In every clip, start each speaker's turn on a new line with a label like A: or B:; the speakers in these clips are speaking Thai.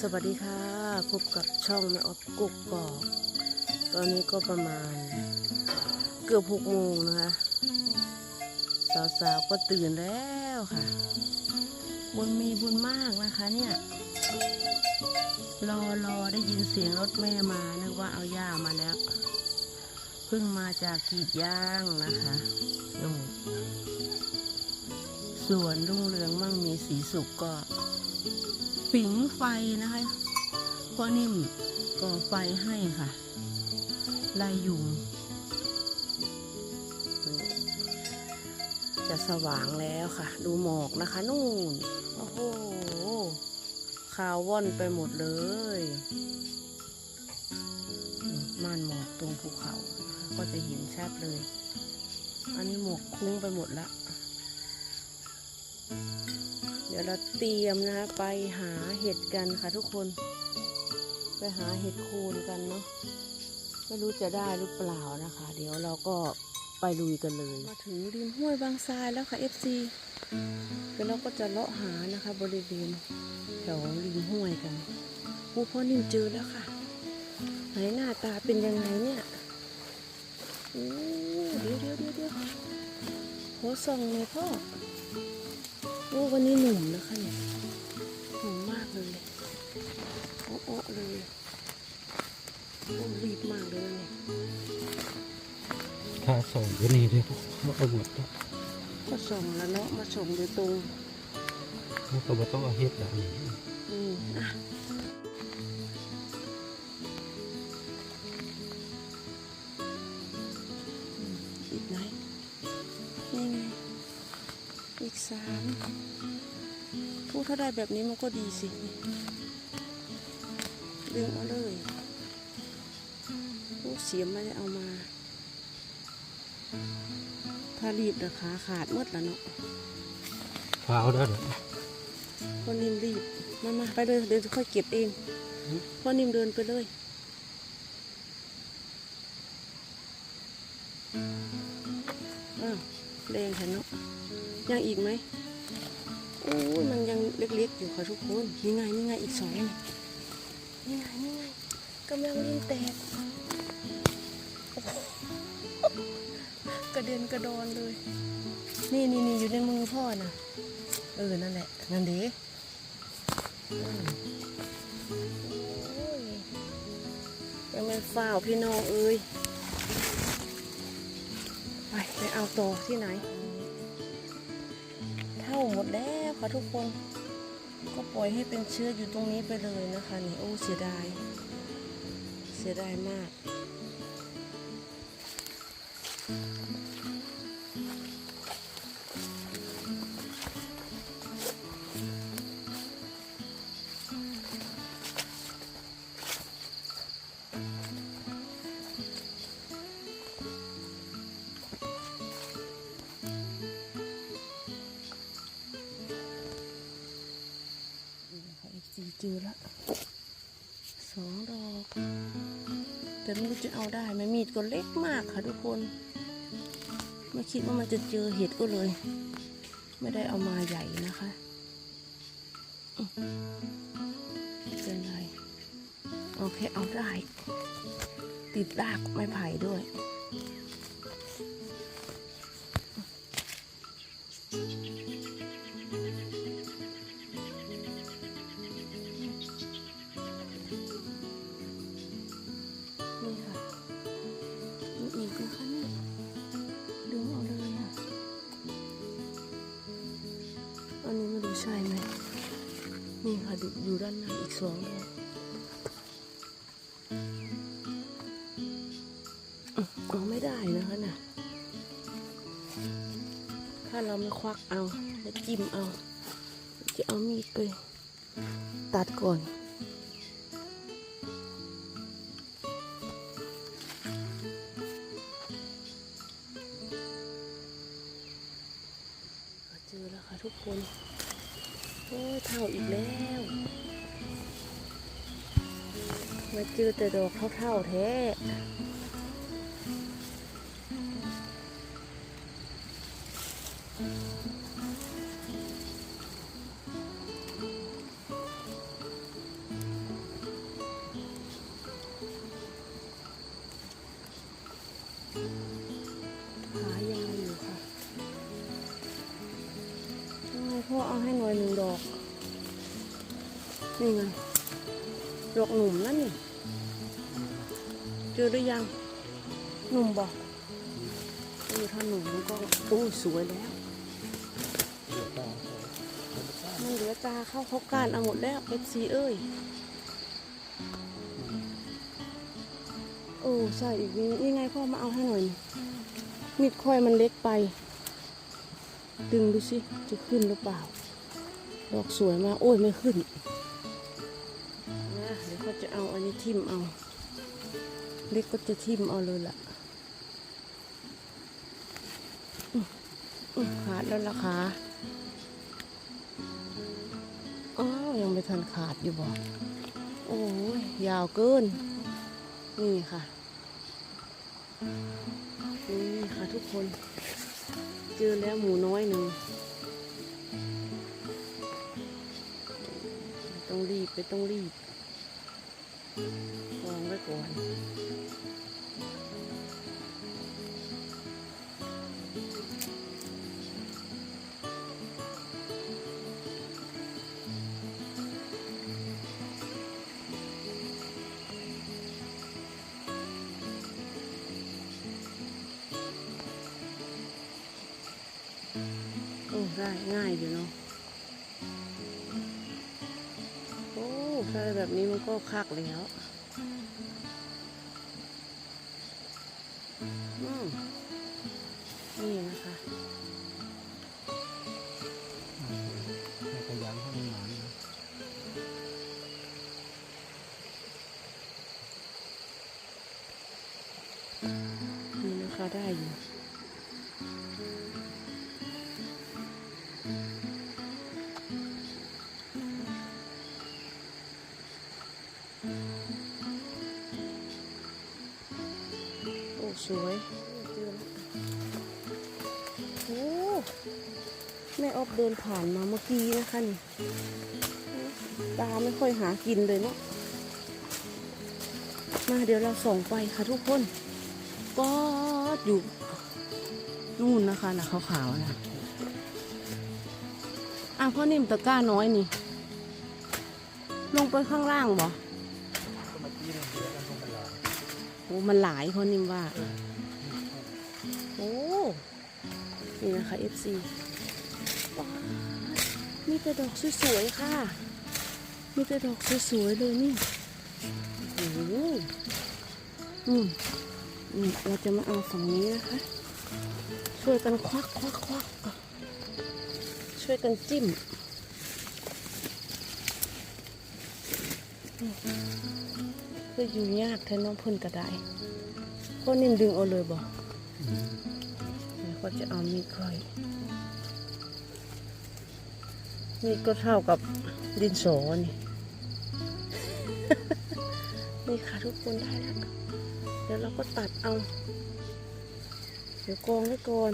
A: สวัสดีค่ะ พบกับช่องแม่ออฟกุกกอกตอนนี้ก็ประมาณ เกือบหกโมงนะคะสาวๆก็ตื่นแล้วค่ะ บุญมีบุญมากนะคะเนี่ยรอรอได้ยินเสียงรถแม่มานึกว่าเอาย่ามาแล้วเพิ่งมาจากกีดย่างนะคะนู่สวนรุ่งเรืองมั่งมีสีสุกก็ ผิงไฟนะคะพ่อนิ่มก่อไฟให้ค่ะล่ยุงจะสว่างแล้วค่ะ ดูหมอกนะคะ นู่น โอ้โหขาวว่อนไปหมดเลย ม่านหมอกตรงภูเขา ก็จะเห็นชัดเลย อันนี้หมอกคุ้งไปหมดละ ดี๋ยวเราเตรียมนะคะไปหาเห็ดกันค่ะทุกคน ไปหาเห็ดโคนกันเนาะไม่รู้จะได้หรือเปล่านะคะ เดี๋ยวเราก็ไปลุยกันเลย มาถึงริมห้วยบางทรายแล้วค่ะ FC เดี๋ยวเราก็จะเลาะหานะคะ บริเวณแถวริมห้วยกันผู้พ่อนิ่มเจอแล้วค่ะไหนหน้าตาเป็นยังไงเนี่ยโอ้เดี๋ยวเดี๋ยวเดี๋ยวเดี๋ยวโหส่องเลยพ่อ โอ้วันนี้หนุ่มนะคะเนี่ยหนุ่มมากเลยโอ้โอ้เลยโอ้รีบมากเลยนะเนี่ย
B: ถ้าส่งก็นี่เลยพวกเขาเอาหมดแล้ว
A: ก็ส่งแล้วเนาะมาส่งโดยตรง
B: เขาก็บ่ต้องเอาเฮ็ดแบบนี้
A: อืมอะ อีกสามพูดถ้าได้แบบนี้มันก็ดีสิดึงเอาเลยพูดเสียมไม่ได้เอามา ถ้ารีบราคาขาดหมดแล้วเนาะ
B: ฟ้าวได้เหรอ
A: พ่อนิ่มรีบ มามาไปเลยเดี๋ยวจะค่อยเก็บเอง
B: อืม
A: พ่อนิ่มเดินไปเลย แดงแค่เนาะยังอีกไหมโอ้ยมันยังเล็กๆอยู่ค่ะทุกคนนี่ไงนี่ไงอีกสองนี่นี่ไงนี่ไงกำลังยิงแตกโอ้โหกระเด็นกระดอนเลย นี่นี่นี่อยู่ในมือพ่อน่ะ เออ นั่นแหละ นั่นเด้อืมโอ้ยยังไม่ฝ้าวพี่น้องเอ้ย ไปไปเอาตัวที่ไหน เท่าหมดแล้วค่ะทุกคน ก็ปล่อยให้เป็นเชื้ออยู่ตรงนี้ไปเลยนะคะนี่โอ้เสียดาย เสียดายมาก ไม่รู้จะเอาได้ไหมมีดก็เล็กมากค่ะทุกคน ไม่คิดว่ามันจะเจอเห็ดก็เลย ไม่ได้เอามาใหญ่นะคะเป็นไรโอเคเอาได้ ติดรากไม้ไผ่ด้วย สองดอกอืมเอาไม่ได้นะคะน่ะ ถ้าเราไม่ควักเอาแล้วจิ้มเอา จะเอามีดไปตัดก่อนเจอแล้วค่ะทุกคน โอ้ยเท่าอีกแล้ว จือแต่ดอกเท่าๆแท้พ่อเอาให้หน่อยหนึ่งดอก นี่ไง ดอกหนุ่มนั่นนี่ จอหรือยัง หนุ่มบอกเออถ้าหนุ่มก็โอ้สวยแล้ว
B: เดี๋ยวตา
A: มันเหลือตาเข้าเขาการเอาหมดแล้วเอฟซีเอ้ย โอ้ใช่อีกนี่นี่ไงพ่อมาเอาให้หน่อยนี่มีดค่อยมันเล็กไป ดึงดูสิ จะขึ้นหรือเปล่า ดอกสวยมาก โอ้ยไม่ขึ้นนะเดี๋ยวเขาจะเอาอันนี้ทิ่มเอา เล็กก็จะทิ่มเอาเลยล่ะอื้ออื้อขาดแล้วล่ะขาอ้าวยังไม่ทันขาดอยู่บอกโอ้ยยาวเกิน นี่ค่ะ นี่ค่ะทุกคน เจอแล้วหมูน้อยหนึ่งไม่ต้องรีบไปต้องรีบ วางไว้ก่อนโใช่แบบนี้มันก็คักแล้วอืมนี่นะคะ
B: ม่
A: ออฟเดินผ่านมาเมื่อกี้นะคะนี่ตาไม่ค่อยหากินเลยเนาะมาเดี๋ยวเราส่องไปค่ะทุกคน ก็อยู่นู่นนะคะนะขาวๆนะอ้าวพ่อนิ่มตะกร้าน้อยนี่ ลงไปข้างล่างบ่โอ้มันหลายพ่อนิ่มว่า โอ้ นี่นะคะ FC มีแต่ดอกสวยๆค่ะ มีแต่ดอกสวยๆเลยนี่โอ้โหอืมอืมเราจะมาเอาฝั่งนี้นะคะ ช่วยกันควักควักควักอะช่วยกันจิ้มอืมคืออยู่ยากแทนน้องเพ่นกระไดก็นิ่มดึงเอาเลยบอก
B: อืม
A: แล้วก็จะเอามีดค่อย มีดก็เท่ากับดินสอนี่ นี่ค่ะทุกคนได้แล้ว เดี๋ยวเราก็ตัดเอา เดี๋ยวกองไว้ก่อน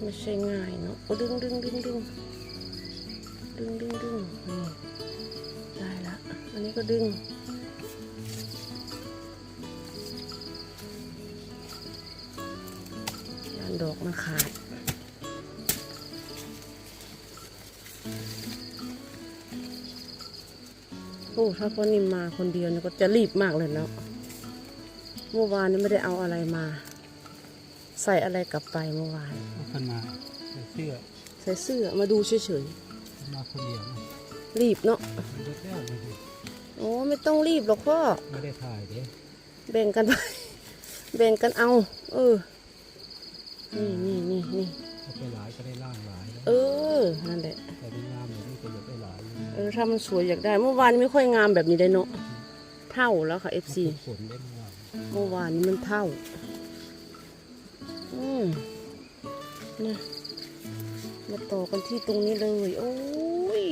A: ไม่ใช่ง่ายเนาะดึงดึงดึงดึงดึงดึงดึงนี่ได้ละ อันนี้ก็ดึง ดอกมันขาดโอ้ถ้าพ่อนิ่มมาคนเดียวเนี่ยก็จะรีบมากเลยเนาะเมื่อวานนี้ไม่ได้เอาอะไรมา ใส่อะไรกลับไปเมื่อวาน
B: เอาขึ้นมาใส่เสื้อ
A: ใส่เสื้อมาดูเฉย
B: มาคนเดียวนะ
A: ๆรีบเนาะ
B: มันเยอะแยะเลยดิ
A: โอ้ไม่ต้องรีบหรอกพ่อ
B: ไม่ได้ถ่ายเด้
A: แบ่งกันไปแบ่งกันเอา เออ นี่นี่นี่นี่
B: เอาไปหลายก็ได้ล่างหลายแล้ว
A: เออ นั่นแหละ
B: แต่เป็นงามอย่างนี้ก็อยากได้หลายอยู่
A: เออถ้ามันสวยอยากได้ เมื่อวานนี้ไม่ค่อยงามแบบนี้ได้เนาะเท่าแล้วค่ะ FC
B: มันเป็นผลได้งาม
A: เมื่อวานนี้มันเท่า อืมนะมาต่อกันที่ตรงนี้เลย โอ้ย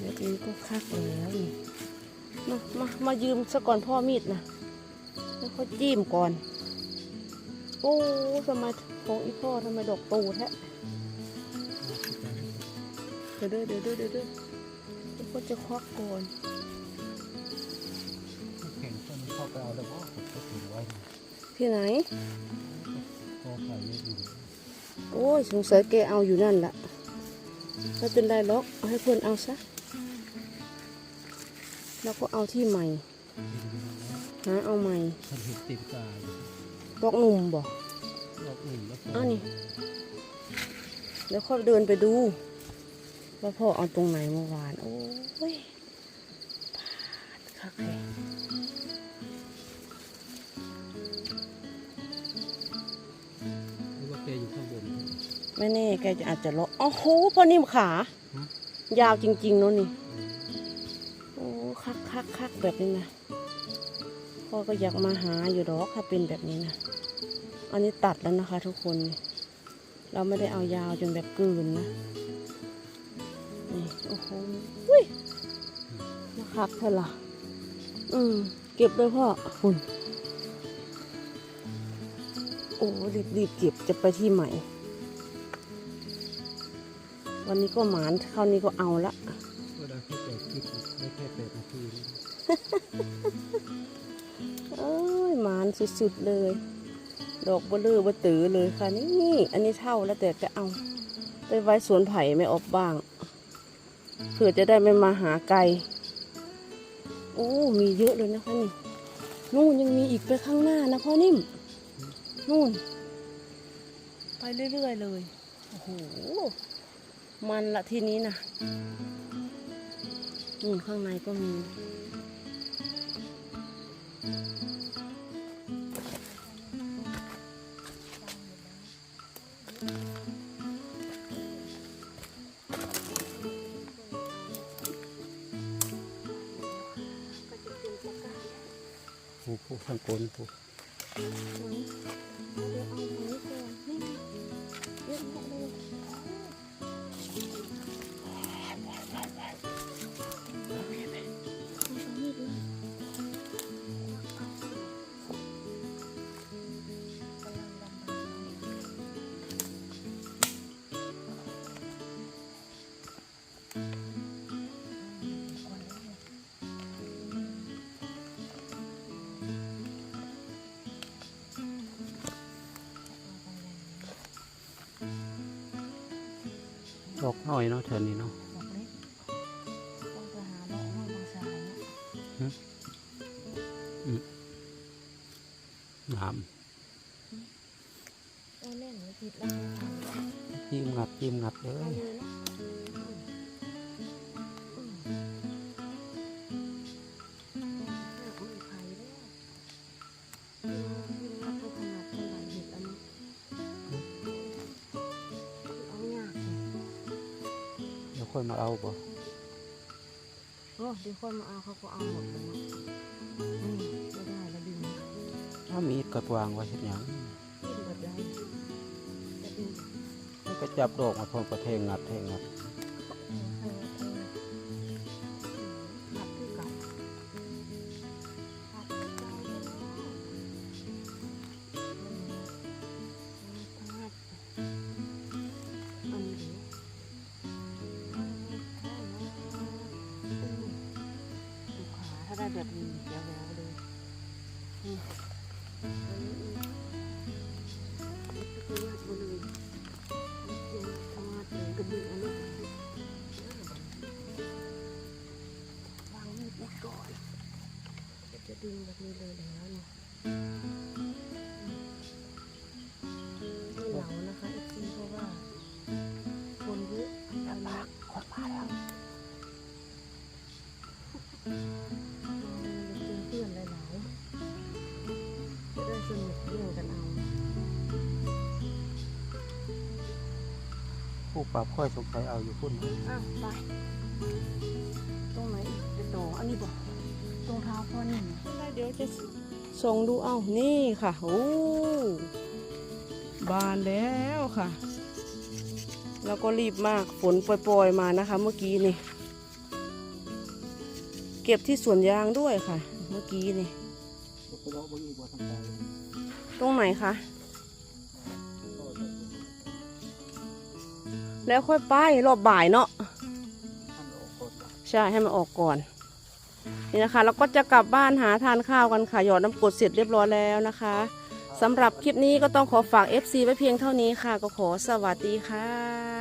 A: แบบนี้ก็คักแล้วนี่มามามายืมซะก่อนพ่อมีดนะแล้วเขาจิ้มก่อน โอ้ทำไมของอีพ่อทำไมดอกตูแท้เดี๋ยวเด้อเดี๋ยวเดี๋ยวเด้อแล้วก็จะควักก่อน
B: แข่งก็มันเข้าไปเอาแล้วก็ก็ถือไว้
A: ที่ไหน
B: ก็ใส่ไม่ดี
A: โอ้ยสงสัยแกเอาอยู่นั่นแหละไม่เป็นไรหรอกเอาให้เพื่อนเอาซะแล้วก็เอาที่ใหม่หาเอาใหม่
B: เห็นตีนกา อยู่
A: บอกหนุ่มบอก
B: รอบหนึ่งแล้วก็
A: เอานี่แล้วค่อยเดินไปดูว่าพ่อเอาตรงไหนเมื่อวาน โอ้ยพลาดคักเลย
B: หรือว่าแกอยู่ข้างบน
A: ไม่แน่แกจะอาจจะเลาะโอ้โหพ่อนิ่มขา
B: ฮะ
A: ยาวจริงๆเนาะนี่โอ้คักคักคักแบบนี้นะพ่อก็อยากมาหาอยู่ดอกถ้าเป็นแบบนี้นะ อันนี้ตัดแล้วนะคะ ทุกคนนี่เราไม่ได้เอายาวจนแบบกลืนนะนี่โอ้โหอุ้ยมาคักเถอะล่ะ อืม เก็บเลยพ่อคุณโอ้รีบรีบเก็บจะไปที่ใหม่ วันนี้ก็หมานคราวนี้ก็เอาละ
B: ก็ได้แค่แปดคลิปได้แค่แปดนาทีนะ
A: เอ้ยหมานสุดๆเลย ดอกเบลือเบตือเลยค่ะนี่อันนี้เท่าแล้วแต่จะเอาไปไว้สวนไผ่ไม่ออกบ้างเผื่อจะได้ไม่มาหาไกลโอ้มีเยอะเลยนะคะนี่นู่นยังมีอีกไปข้างหน้านะพ่อนิ่มนู่น ไปเรื่อยๆเลยโอ้โหมันละทีนี้นะนู่นข้างในก็มี
B: ผู้ผู้ข้างคนผู้ อกน้อยเนาะเธอนี่เนาะ
A: ต้องไปหาเลาะห้อยบางสายเนาะ
B: งาม
A: โอ้แน่นเลยผิดแล้วทำ
B: จิ้มงัดจิ้มงัดเล
A: เอา
B: ย
A: เลยนะ
B: ค่อยมาเอาบ่
A: โอ้เดี๋ยวคนมาเอาเขาก็เอาหมดเลยเนาะอืมไม่ได้แล้วดึง
B: ถ้ามีดกัดวางไว้เห็นยัง
A: ดิ้นแบบได้จะดึง
B: มันก็จับดอกมาพร้อมกับเทงงัดเทงงัด
A: วางมีดไว้ก่อนจะดึงแบบนี้เลย
B: ผู้ปราบค่อยสงสัยเอาอยู่พุ่นนะ
A: อะไปตรงไหนอีกจะโตอันนี้บอกตรงเท้าพ่อนี่เดี๋ยวจะส่งดูเอานี่ค่ะโอ้บานแล้วค่ะ แล้วก็รีบมากฝนปล่อยๆมานะคะ เมื่อกี้นี่ เก็บที่สวนยางด้วยค่ะ เมื่อกี้นี่
B: ไปเลาะบ่อยู่บ่ทางใด
A: ตรงไหนคะ แล้วค่อยไปรอบบ่ายเนาะใช่ให้มันออกก่อน นี่นะคะ เราก็จะกลับบ้านหาทานข้าวกันค่ะ หยอดน้ำกรดเสร็จเรียบร้อยแล้วนะคะสำหรับคลิปนี้ก็ต้องขอฝาก FC ไว้เพียงเท่านี้ค่ะ ก็ขอสวัสดีค่ะ